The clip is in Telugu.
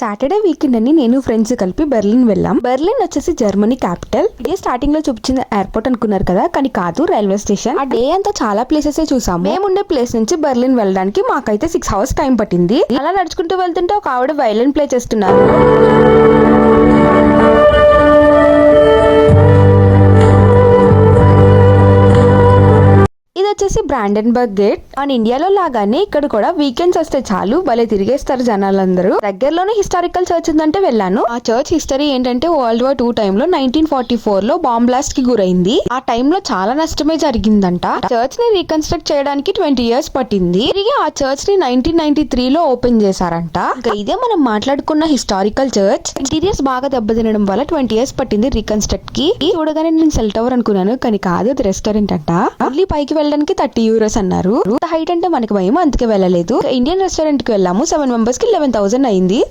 సాటర్డే వీకెండ్ అని నేను ఫ్రెండ్స్ కలిపి బెర్లిన్ వెళ్ళాం. బెర్లిన్ వచ్చేసి జర్మనీ క్యాపిటల్ ఇదే స్టార్టింగ్లో చూపించిన ఎయిర్పోర్ట్ అనుకున్నారు కదా కానీ కాదు రైల్వే స్టేషన్ ఆ డే అంతా చాలా ప్లేసెస్ చూసాము. మేముండే ప్లేస్ నుంచి బెర్లిన్ వెళ్ళడానికి మాకైతే సిక్స్ అవర్స్ టైం పట్టింది. అలా నడుచుకుంటూ వెళ్తుంటే ఒక ఆవిడ వైలెన్ ప్లే చేస్తున్నారు. వచ్చేసి బ్రాండెన్బర్గ్ గేట్. అండ్ ఇండియాలో లాగానే ఇక్కడ కూడా వీకెండ్స్ వస్తే చాలు భలే తిరిగేస్తారు జనాలందరూ. దగ్గరలోనే హిస్టారికల్ చర్చ్ ఉందంటే వెళ్ళాను. ఆ చర్చ్ హిస్టరీ ఏంటంటే వరల్డ్ వార్ టూ టైమ్లో నైన్టీన్ ఫార్టీ ఫోర్లో బాంబ్ బ్లాస్ట్కి గురైంది. ఆ టైమ్లో చాలా నష్టమే జరిగిందంట. చర్చ్ని రీకన్స్ట్రక్ట్ చేయడానికి ట్వంటీ ఇయర్స్ పట్టింది. తిరిగి ఆ చర్చ్ని నైన్టీన్ నైన్టీ త్రీ లో ఓపెన్ చేశారంట. ఇంకా ఇదే మనం మాట్లాడుకున్న హిస్టారికల్ చర్చ్. ఇంటీరియర్స్ బాగా దెబ్బతినడం వల్ల ట్వంటీ ఇయర్స్ పట్టింది రీకన్స్ట్రక్ట్కి చూడగానే నేను సెల్ టవర్ అనుకున్నాను కానీ కాదు అది రెస్టారెంట్ అంట. మళ్ళీ పైకి వెళ్ళడానికి థర్టీ యూరోస్ అన్నారు. హైట్ అంటే మనకి భయం అందుకే వెళ్ళలేదు. ఇండియన్ రెస్టారెంట్కి వెళ్ళాము. సెవెన్ మెంబర్స్కి లెవెన్ థౌసండ్ అయింది.